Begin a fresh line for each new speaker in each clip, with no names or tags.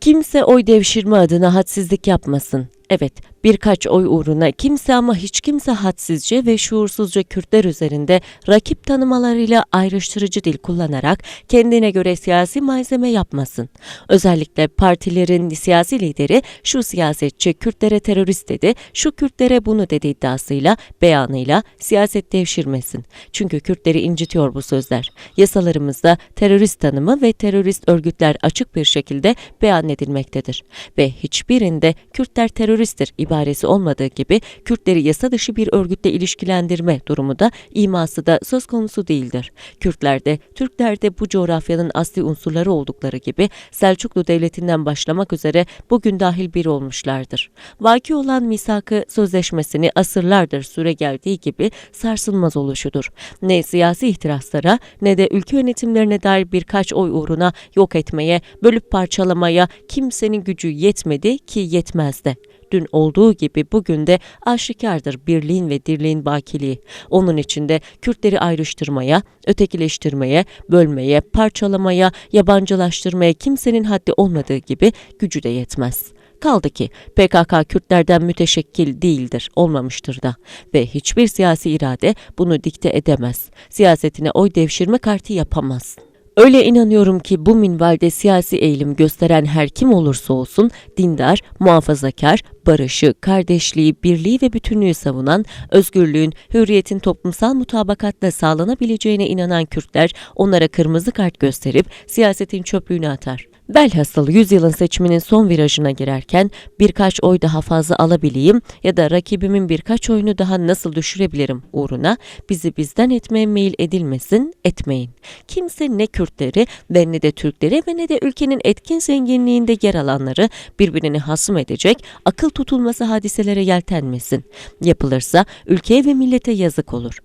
Kimse oy devşirme adına hadsizlik yapmasın. Evet, birkaç oy uğruna kimse ama hiç kimse hadsizce ve şuursuzca Kürtler üzerinde rakip tanımalarıyla ayrıştırıcı dil kullanarak kendine göre siyasi malzeme yapmasın. Özellikle partilerin siyasi lideri şu siyasetçi Kürtlere terörist dedi, şu Kürtlere bunu dedi iddiasıyla, beyanıyla siyaset devşirmesin. Çünkü Kürtleri incitiyor bu sözler. Yasalarımızda terörist tanımı ve terörist örgütler açık bir şekilde beyan edilmektedir. Ve hiçbirinde Kürtler teröristtir ibaresi olmadığı gibi Kürtleri yasa dışı bir örgütle ilişkilendirme durumu da iması da söz konusu değildir. Kürtler de Türkler de bu coğrafyanın asli unsurları oldukları gibi Selçuklu Devleti'nden başlamak üzere bugün dahil bir olmuşlardır. Vaki olan misakı sözleşmesini asırlardır süre geldiği gibi sarsılmaz oluşudur. Ne siyasi ihtiraslara ne de ülke yönetimlerine dair birkaç oy uğruna yok etmeye, bölüp parçalamaya kimsenin gücü yetmedi ki yetmez de. Dün olduğu gibi bugün de aşikardır birliğin ve dirliğin bakiliği. Onun içinde Kürtleri ayrıştırmaya, ötekileştirmeye, bölmeye, parçalamaya, yabancılaştırmaya kimsenin haddi olmadığı gibi gücü de yetmez. Kaldı ki PKK Kürtlerden müteşekkil değildir, olmamıştır da ve hiçbir siyasi irade bunu dikte edemez. Siyasetine oy devşirme kartı yapamaz. Öyle inanıyorum ki bu minvalde siyasi eğilim gösteren her kim olursa olsun dindar, muhafazakar, barışı, kardeşliği, birliği ve bütünlüğü savunan, özgürlüğün, hürriyetin toplumsal mutabakatla sağlanabileceğine inanan Kürtler onlara kırmızı kart gösterip siyasetin çöplüğüne atar. Velhasıl yüzyılın seçiminin son virajına girerken birkaç oy daha fazla alabileyim ya da rakibimin birkaç oyunu daha nasıl düşürebilirim uğruna bizi bizden etmeye meyil edilmesin, etmeyin. Kimse ne Kürtleri ve ne de Türkleri ve ne de ülkenin etkin zenginliğinde yer alanları birbirini hasım edecek, akıl tutulması hadiselere yeltenmesin. Yapılırsa ülkeye ve millete yazık olur.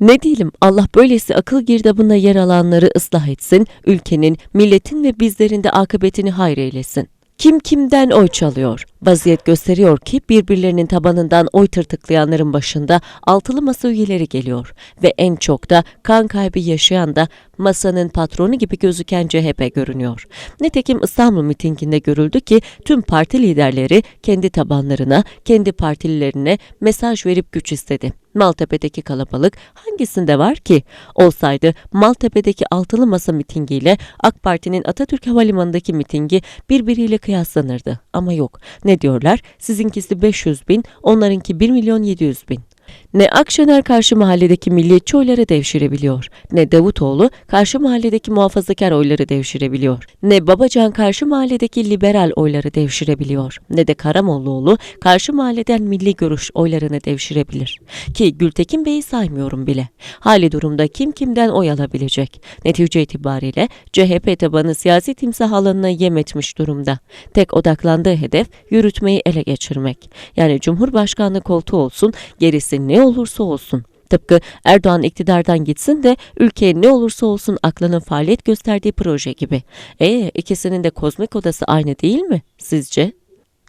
Ne diyelim Allah böylesi akıl girdabına yer alanları ıslah etsin, ülkenin, milletin ve bizlerin de akıbetini hayır eylesin. Kim kimden oy çalıyor? Vaziyet gösteriyor ki birbirlerinin tabanından oy tırtıklayanların başında altılı masa üyeleri geliyor ve en çok da kan kaybı yaşayan da masanın patronu gibi gözüken CHP görünüyor. Nitekim İstanbul mitinginde görüldü ki tüm parti liderleri kendi tabanlarına, kendi partililerine mesaj verip güç istedi. Maltepe'deki kalabalık hangisinde var ki? Olsaydı Maltepe'deki altılı masa mitingiyle AK Parti'nin Atatürk Havalimanı'ndaki mitingi birbiriyle kıyaslanırdı. Ama yok. Diyorlar? Sizinkisi 500 bin, onlarınki 1 milyon 700 bin. Ne Akşener karşı mahalledeki milliyetçi oyları devşirebiliyor, ne Davutoğlu karşı mahalledeki muhafazakar oyları devşirebiliyor, ne Babacan karşı mahalledeki liberal oyları devşirebiliyor, ne de Karamollaoğlu karşı mahalleden milli görüş oylarını devşirebilir. Ki Gültekin Bey'i saymıyorum bile. Hali durumda kim kimden oy alabilecek? Netice itibariyle CHP tabanı siyasi timsah alanına yem etmiş durumda. Tek odaklandığı hedef yürütmeyi ele geçirmek. Yani Cumhurbaşkanlığı koltuğu olsun, gerisi ne olursa olsun. Tıpkı Erdoğan iktidardan gitsin de ülkeye ne olursa olsun aklının faaliyet gösterdiği proje gibi. E ikisinin de kozmik odası aynı değil mi sizce?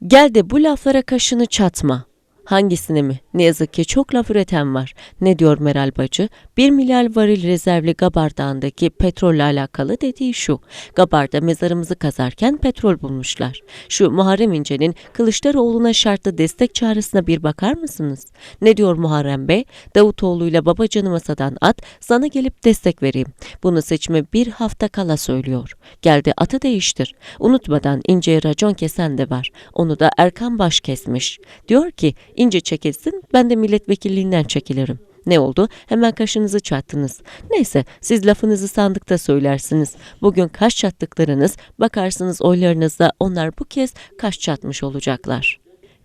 Gel de bu laflara kaşını çatma. Hangisini mi? Ne yazık ki çok laf üreten var. Ne diyor Meral Bacı? 1 milyar varil rezervli Gabar Dağı'ndaki petrolle alakalı dediği şu. Gabar'da mezarımızı kazarken petrol bulmuşlar. Şu Muharrem İnce'nin Kılıçdaroğlu'na şartlı destek çağrısına bir bakar mısınız? Ne diyor Muharrem Bey? Davutoğlu'yla babacanı masadan at, sana gelip destek vereyim. Bunu seçime bir hafta kala söylüyor. Geldi atı değiştir. Unutmadan İnce'ye racon kesen de var. Onu da Erkan Baş kesmiş. Diyor ki İnce çekilsin ben de milletvekilliğinden çekilirim. Ne oldu? Hemen kaşınızı çattınız. Neyse siz lafınızı sandıkta söylersiniz. Bugün kaş çattıklarınız bakarsınız oylarınızda onlar bu kez kaş çatmış olacaklar.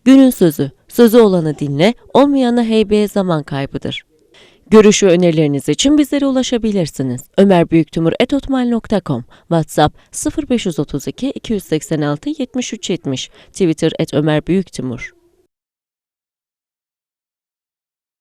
Günün sözü. Sözü olanı dinle, olmayana heybeye zaman kaybıdır. Görüş ve önerileriniz için bizlere ulaşabilirsiniz. Ömer Büyüktimur.etotmail.com WhatsApp 0532 286 73 70 Twitter et Ömer Büyüktimur